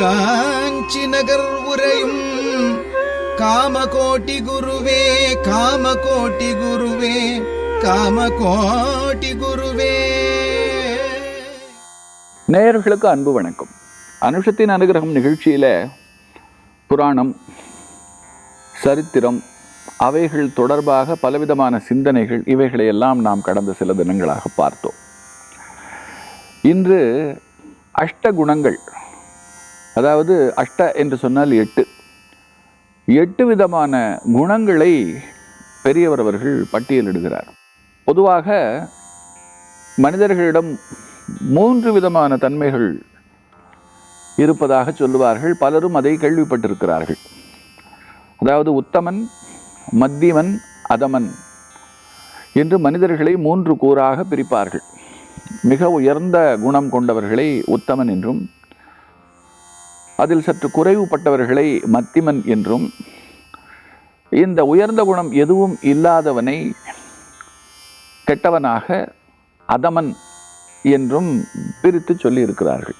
காஞ்சி நகர் உரையும் காமகோட்டி குருவே காமகோட்டி குருவே காமகோட்டி குருவே. நேயர்களுக்கு அன்பு வணக்கம். அனுஷத்தின் அனுகிரகம் நிகழ்ச்சியில புராணம் சரித்திரம் அவைகள் தொடர்பாக பலவிதமான சிந்தனைகள் இவைகளை எல்லாம் நாம் கடந்த சில தினங்களாக பார்த்தோம். இன்று அஷ்ட குணங்கள் அதாவது அஷ்ட என்று சொன்னால் எட்டு. எட்டு விதமான குணங்களை பெரியவர் அவர்கள் பட்டியலிடுகிறார் பொதுவாக மனிதர்களிடம் மூன்று விதமான தன்மைகள் இருப்பதாக சொல்லுவார்கள். பலரும் அதை கேள்விப்பட்டிருக்கிறார்கள். அதாவது உத்தமன் மத்தியமன் அதமன் என்று மனிதர்களை மூன்று கூறாக பிரிப்பார்கள். மிக உயர்ந்த குணம் கொண்டவர்களை உத்தமன் என்றும் அதில் சற்று குறைவுபட்டவர்களை மத்திமன் என்றும் இந்த உயர்ந்த குணம் எதுவும் இல்லாதவனை கெட்டவனாக அதமன் என்றும் பிரித்து சொல்லியிருக்கிறார்கள்.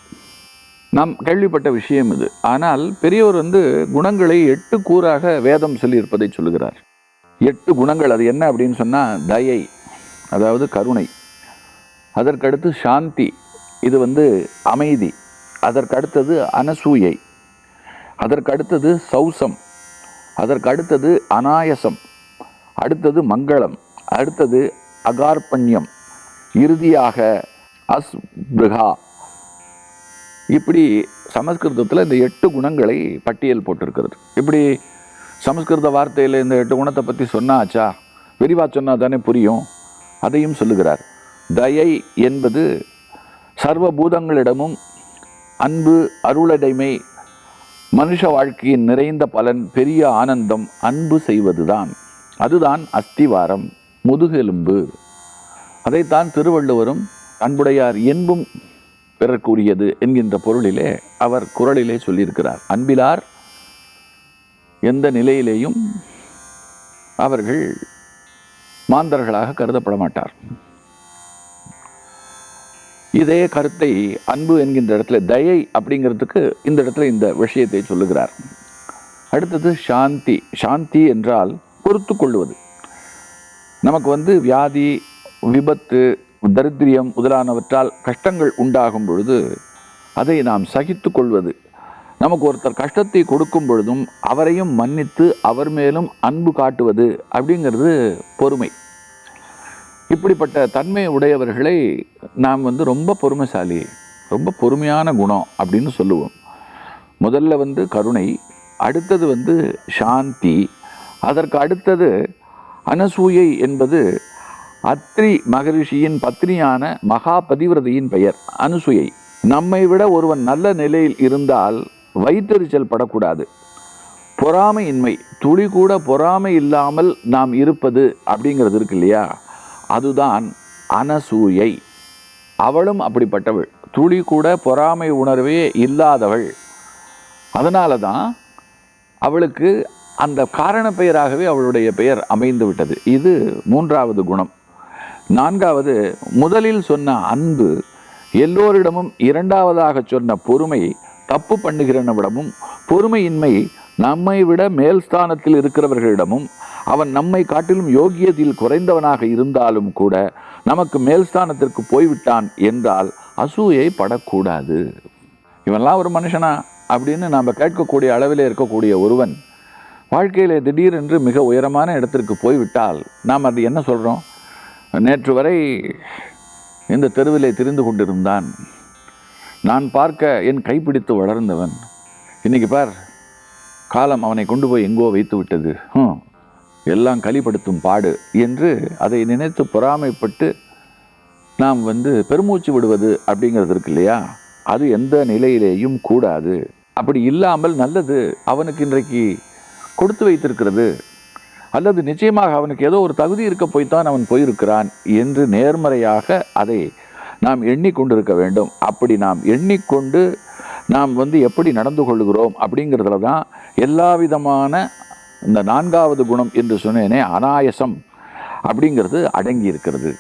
நாம் கேள்விப்பட்ட விஷயம் இது. ஆனால் பெரியவர் வந்து குணங்களை எட்டு கூறாக வேதம் சொல்லியிருப்பதை சொல்லுகிறார். எட்டு குணங்கள் அது என்ன அப்படின்னு சொன்னால் தயை அதாவது கருணை. அதற்கடுத்து சாந்தி இது வந்து அமைதி. அதற்கடுத்தது அனசூயை. அதற்கடுத்தது சௌசம். அதற்கடுத்தது அனாயசம் அடுத்தது மங்களம். அடுத்தது அகார்பண்யம் இறுதியாக அஸ்பிருகா. இப்படி சமஸ்கிருதத்தில் இந்த எட்டு குணங்களை பட்டியல் போட்டிருக்கிறது. இப்படி சமஸ்கிருத வார்த்தையில் இந்த எட்டு குணத்தை பற்றி சொன்னாச்சா? விரிவாக சொன்னால் தானே புரியும். அதையும் சொல்லுகிறார். தயை என்பது சர்வபூதங்களிடமும் அன்பு அருளடைமை மனுஷ வாழ்க்கையின் நிறைந்த பலன் பெரிய ஆனந்தம் அன்பு செய்வதுதான். அதுதான் அஸ்திவாரம் முதுகெலும்பு. அதைத்தான் திருவள்ளுவரும் அன்புடையார் என்பும் பெறக்கூடியது என்கின்ற பொருளிலே அவர் குரலிலே சொல்லியிருக்கிறார். அன்பிலார் எந்த நிலையிலேயும் அவர்கள் மாந்தர்களாக கருதப்பட மாட்டார் இதே கருத்தை அன்பு என்கின்ற இடத்துல தயை அப்படிங்கிறதுக்கு இந்த இடத்துல இந்த விஷயத்தை சொல்லுகிறார். அடுத்தது சாந்தி. சாந்தி என்றால் பொறுத்து கொள்வது. நமக்கு வந்து வியாதி விபத்து தரித்திரியம் முதலானவற்றால் கஷ்டங்கள் உண்டாகும் பொழுது அதை நாம் சகித்து கொள்வது. நமக்கு ஒருத்தர் கஷ்டத்தை கொடுக்கும் பொழுதும் அவரையும் மன்னித்து அவர் மேலும் அன்பு காட்டுவது அப்படிங்கிறது பொறுமை. இப்படிப்பட்ட தன்மை உடையவர்களை நாம் வந்து ரொம்ப பொறுமைசாலி ரொம்ப பொறுமையான குணம் அப்படின்னு சொல்லுவோம். முதல்ல வந்து கருணை அடுத்தது வந்து சாந்தி அதற்கு அடுத்தது அனசூயை என்பது அத்ரி மகரிஷியின் பத்னியான மகா பதிவிரதையின் பெயர் அனுசூயை. நம்மை விட ஒருவன் நல்ல நிலையில் இருந்தால் வயிற்றெரிச்சல் படக்கூடாது. பொறாமையின்மை துளி கூட பொறாமை இல்லாமல் நாம் இருப்பது அப்படிங்கிறது இருக்கு இல்லையா? அதுதான் அனசூயை. அவளும் அப்படிப்பட்டவள். துளி கூட பொறாமை உணர்வே இல்லாதவள். அதனால தான் அவளுக்கு அந்த காரண பெயராகவே அவளுடைய பெயர் அமைந்து விட்டது. இது மூன்றாவது குணம். நான்காவது முதலில் சொன்ன அன்பு எல்லோரிடமும் இரண்டாவதாக சொன்ன பொறுமை தப்பு பண்ணுகிறனவிடமும் பொறுமையின்மை நம்மை விட மேல் ஸ்தானத்தில் இருக்கிறவர்களிடமும் அவன் நம்மை காட்டிலும் யோகியத்தில் குறைந்தவனாக இருந்தாலும் கூட நமக்கு மேல்ஸ்தானத்திற்கு போய்விட்டான் என்றால் அசூயை படக்கூடாது. இவன்லாம் ஒரு மனுஷனா? அப்படின்னு நாம் கேட்கக்கூடிய அளவிலே இருக்கக்கூடிய ஒருவன் வாழ்க்கையிலே திடீரென்று மிக உயரமான இடத்திற்கு போய்விட்டால் நாம் அது என்ன சொல்கிறோம் நேற்று வரை இந்த தெருவிலே திரிந்து கொண்டிருந்தான். நான் பார்க்க என் கைப்பிடித்து வளர்ந்தவன். இன்னைக்கு பார் காலம் அவனை கொண்டு போய் எங்கோ வைத்து விட்டது. ஹம், எல்லாம் களிப்படுத்தும் பாடு என்று அதை நினைத்து பொறாமைப்பட்டு நாம் வந்து பெருமூச்சு விடுவது அப்படிங்கிறது இருக்கு இல்லையா? அது எந்த நிலையிலேயும் கூடாது. அப்படி இல்லாமல் நல்லது அவனுக்கு இன்றைக்கு கொடுத்து வைத்திருக்கிறது. அல்லது நிச்சயமாக அவனுக்கு ஏதோ ஒரு தகுதி இருக்க போய்த்தான் அவன் போயிருக்கிறான் என்று நேர்மறையாக அதை நாம் எண்ணிக்கொண்டிருக்க வேண்டும். அப்படி நாம் எண்ணிக்கொண்டு நாம் வந்து எப்படி நடந்து கொள்கிறோம் அப்படிங்கிறதுல தான் எல்லா விதமான இந்த நான்காவது குணம் என்று சொன்னேனே அனாயசம் அப்படிங்கிறது அடங்கி இருக்கிறது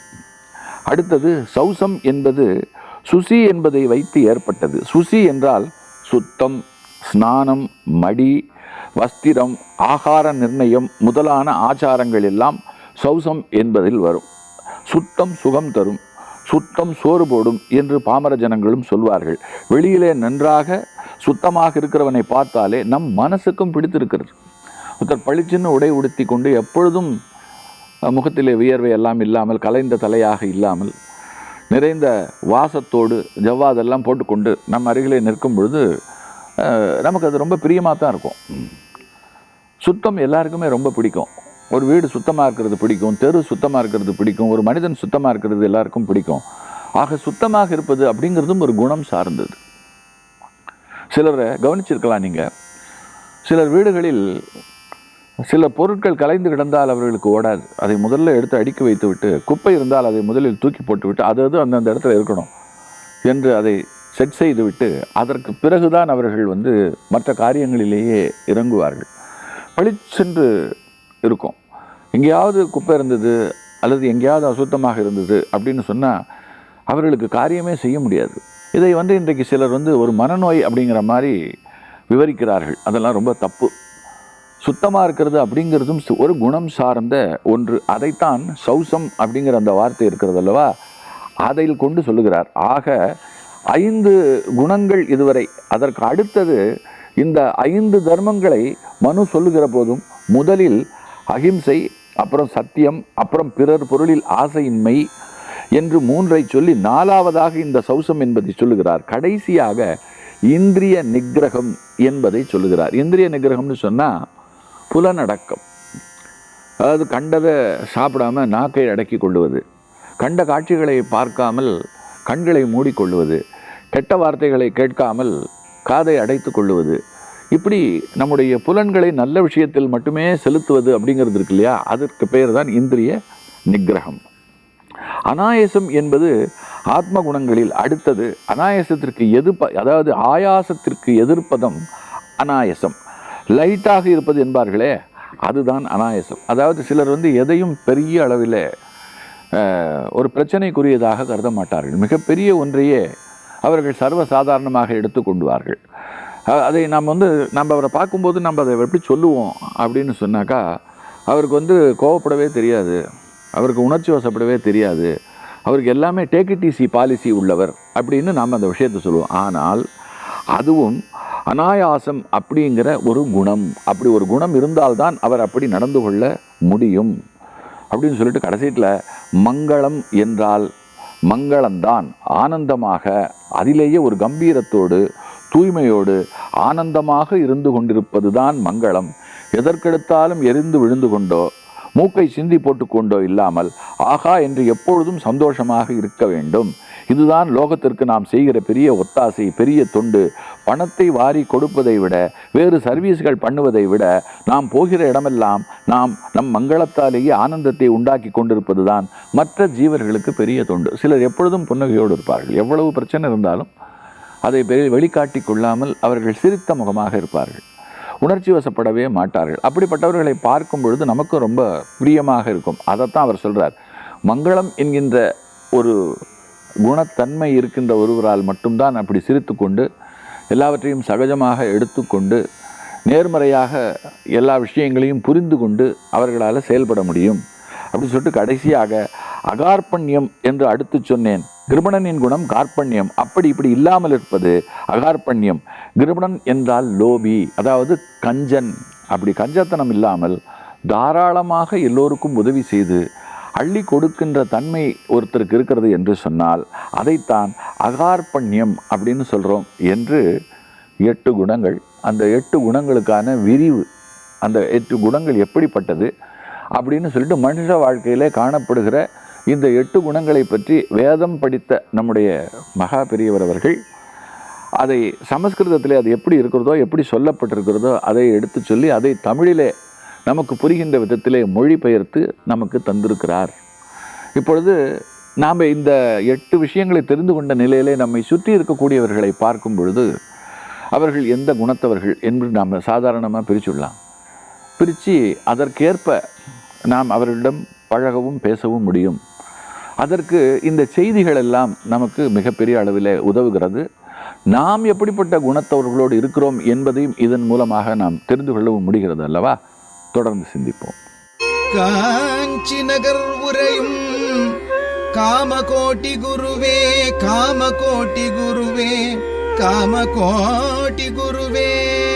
அடுத்தது சௌசம் என்பது சுசி என்பதை வைத்து ஏற்பட்டது. சுசி என்றால் சுத்தம் ஸ்நானம் மடி வஸ்திரம் ஆகார நிர்ணயம் முதலான ஆச்சாரங்கள் எல்லாம் சௌசம் என்பதில் வரும். சுத்தம் சுகம் தரும் சுத்தம் சோறு போடும் என்று பாமர ஜனங்களும் சொல்வார்கள். வெளியிலே நன்றாக சுத்தமாக இருக்கிறவனை பார்த்தாலே நம் மனசுக்கும் பிடித்திருக்கிறது. ஒருத்தர் பளிச்சுன்னு உடை உடுத்தி கொண்டு எப்பொழுதும் முகத்திலே வியர்வை எல்லாம் இல்லாமல் கலைந்த தலையாக இல்லாமல் நிறைந்த வாசத்தோடு ஜவ்வாதெல்லாம் போட்டுக்கொண்டு நம் அருகிலே நிற்கும் பொழுது நமக்கு அது ரொம்ப பிரியமாக தான் இருக்கும். சுத்தம் எல்லாருக்குமே ரொம்ப பிடிக்கும். ஒரு வீடு சுத்தமாக இருக்கிறது பிடிக்கும் தெரு சுத்தமாக இருக்கிறது பிடிக்கும் ஒரு மனிதன் சுத்தமாக இருக்கிறது எல்லாருக்கும் பிடிக்கும். ஆக சுத்தமாக இருப்பது அப்படிங்கிறதும் ஒரு குணம் சார்ந்தது. சிலரை கவனிச்சிருக்கலாம் நீங்கள் சிலர் வீடுகளில் சில பொருட்கள் கலைந்து கிடந்தால் அவர்களுக்கு ஓடாது. அதை முதல்ல எடுத்து அடுக்கி வைத்து விட்டு குப்பை இருந்தால் அதை முதலில் தூக்கி போட்டுவிட்டு அது அது அந்தந்த இடத்துல இருக்கணும் என்று அதை செட் செய்து விட்டு அதற்கு பிறகுதான் அவர்கள் வந்து மற்ற காரியங்களிலேயே இறங்குவார்கள். பளிச்சென்று இருக்கும். எங்கேயாவது குப்பை இருந்தது அல்லது எங்கேயாவது அசுத்தமாக இருந்தது அப்படின்னு சொன்னால் அவர்களுக்கு காரியமே செய்ய முடியாது. இதை வந்து இன்றைக்கு சிலர் வந்து ஒரு மனநோய் அப்படிங்கிற மாதிரி விவரிக்கிறார்கள். அதெல்லாம் ரொம்ப தப்பு. சுத்தமாக இருக்கிறது அப்படிங்கிறதும் சு- ஒரு குணம் சார்ந்த ஒன்று. அதைத்தான் சௌசம் அப்படிங்கிற அந்த வார்த்தை இருக்கிறது அல்லவா? அதில் கொண்டு சொல்லுகிறார். ஆக ஐந்து குணங்கள் இதுவரை. அதற்கு அடுத்தது இந்த ஐந்து தர்மங்களை மனு சொல்லுகிற போதும் முதலில் அகிம்சை அப்புறம் சத்தியம் அப்புறம் பிறர் பொருளில் ஆசையின்மை என்று மூன்றை சொல்லி நாலாவதாக இந்த சௌசம் என்பதை சொல்லுகிறார். கடைசியாக இந்திரிய நிகிரகம் என்பதை சொல்லுகிறார். இந்திரிய நிகிரகம்னு சொன்னால் புலனடக்கம். அதாவது கண்டதை சாப்பிடாம நாக்கை அடக்கி கொள்வது கண்ட காட்சிகளை பார்க்காமல் கண்களை மூடிக்கொள்வது. கெட்ட வார்த்தைகளை கேட்காமல் காதை அடைத்து கொள்வது இப்படி நம்முடைய புலன்களை நல்ல விஷயத்தில் மட்டுமே செலுத்துவது அப்படிங்கிறது இருக்கு இல்லையா? அதற்கு பெயர் தான் இந்திரிய நிகிரகம் அனாயசம் என்பது ஆத்ம குணங்களில் அடுத்தது. அனாயசத்திற்கு எதிர்ப்ப அதாவது ஆயாசத்திற்கு எதிர்ப்பதம் அனாயசம். லைட்டாக இருப்பது என்பார்களே அதுதான் அனாயசம். அதாவது சிலர் வந்து எதையும் பெரிய அளவில் ஒரு பிரச்சனைக்குரியதாக கருத மாட்டார்கள். மிகப்பெரிய ஒன்றையே அவர்கள் சர்வசாதாரணமாக எடுத்துக்கொண்டுவார்கள் கொண்டுவார்கள். அதை நாம் வந்து நம்ம அவரை பார்க்கும்போது நம்ம அதை எப்படி சொல்லுவோம் அப்படின்னு சொன்னாக்கா அவருக்கு வந்து கோவப்படவே தெரியாது அவருக்கு உணர்ச்சி வசப்படவே தெரியாது அவருக்கு எல்லாமே டேக் இட் ஈஸி பாலிசி உள்ளவர் அப்படின்னு நாம் அந்த விஷயத்தை சொல்லுவோம். ஆனால் அதுவும் அனாயாசம் அப்படிங்கிற ஒரு குணம். அப்படி ஒரு குணம் இருந்தால்தான் அவர் அப்படி நடந்து கொள்ள முடியும். அப்படின்னு சொல்லிட்டு கடைசியில் மங்களம் என்றால் மங்களம்தான். ஆனந்தமாக அதிலேயே ஒரு கம்பீரத்தோடு தூய்மையோடு ஆனந்தமாக இருந்து கொண்டிருப்பது தான் மங்களம். எதற்கெடுத்தாலும் எரிந்து விழுந்து கொண்டோ மூக்கை சிந்தி போட்டுக்கொண்டோ இல்லாமல் ஆகா என்று எப்பொழுதும் சந்தோஷமாக இருக்க வேண்டும். இதுதான் லோகத்திற்கு நாம் செய்கிற பெரிய ஒத்தாசை பெரிய தொண்டு. பணத்தை வாரி கொடுப்பதை விட வேறு சர்வீஸ்கள் பண்ணுவதை விட நாம் போகிற இடமெல்லாம் நாம் நம் மங்களத்தாலேயே ஆனந்தத்தை உண்டாக்கி கொண்டிருப்பது தான் மற்ற ஜீவர்களுக்கு பெரிய தொண்டு. சிலர் எப்பொழுதும் புன்னகையோடு இருப்பார்கள். எவ்வளவு பிரச்சனை இருந்தாலும் அதை வெளிக்காட்டி கொள்ளாமல் அவர்கள் சிரித்த முகமாக இருப்பார்கள். உணர்ச்சி வசப்படவே மாட்டார்கள். அப்படிப்பட்டவர்களை பார்க்கும் பொழுது நமக்கும் ரொம்ப பிரியமாக இருக்கும். அதைத்தான் அவர் சொல்றார். மங்களம் என்கின்ற ஒரு குணத்தன்மை இருக்கின்ற ஒருவரால் மட்டும்தான் அப்படி சிரித்துக்கொண்டு எல்லாவற்றையும் சகஜமாக எடுத்துக்கொண்டு நேர்மறையாக எல்லா விஷயங்களையும் புரிந்து கொண்டு அவர்களால் செயல்பட முடியும். அப்படி சொல்லிட்டு கடைசியாக அகார்பண்யம் என்று அடுத்து சொன்னேன். கிருபணனின் குணம் கார்பண்யம் அப்படி இப்படி இல்லாமல் இருப்பது அகார்பண்யம் கிருபணன் என்றால் லோபி அதாவது கஞ்சன். அப்படி கஞ்சத்தனம் இல்லாமல் தாராளமாக எல்லோருக்கும் உதவி செய்து அள்ளி கொடுக்கின்ற தன்மை ஒருத்தருக்கு இருக்கிறது என்று சொன்னால் அதைத்தான் அகார்பண்யம் அப்படின்னு சொல்கிறோம் என்று எட்டு குணங்கள். அந்த எட்டு குணங்களுக்கான விரிவு அந்த எட்டு குணங்கள் எப்படிப்பட்டது அப்படின்னு சொல்லிட்டு மனுஷ வாழ்க்கையிலே காணப்படுகிற இந்த எட்டு குணங்களை பற்றி வேதம் படித்த நம்முடைய மகா பெரியவர் அவர்கள் அதை சமஸ்கிருதத்திலே அது எப்படி இருக்கிறதோ எப்படி சொல்லப்பட்டிருக்கிறதோ அதை எடுத்து சொல்லி அதை தமிழிலே நமக்கு புரிகின்ற விதத்திலே மொழிபெயர்த்து நமக்கு தந்திருக்கிறார். இப்பொழுது நாம் இந்த எட்டு விஷயங்களை தெரிந்து கொண்ட நிலையிலே நம்மை சுற்றி இருக்கக்கூடியவர்களை பார்க்கும் பொழுது அவர்கள் எந்த குணத்தவர்கள் என்று நாம் சாதாரணமாக பிரிச்சுடலாம். பிரித்து அதற்கேற்ப நாம் அவர்களிடம் பழகவும் பேசவும் முடியும். அதற்கு இந்த செய்திகள் எல்லாம் நமக்கு மிகப்பெரிய அளவில் உதவுகிறது. நாம் எப்படிப்பட்ட குணத்தவர்களோடு இருக்கிறோம் என்பதையும் இதன் மூலமாக நாம் தெரிந்து கொள்ளவும் முடிகிறது அல்லவா? தொடர்ந்து சிந்திப்போம். காஞ்சி நகர் உரையும் காமகோட்டி குருவே காமகோட்டி குருவே காமகோட்டி குருவே.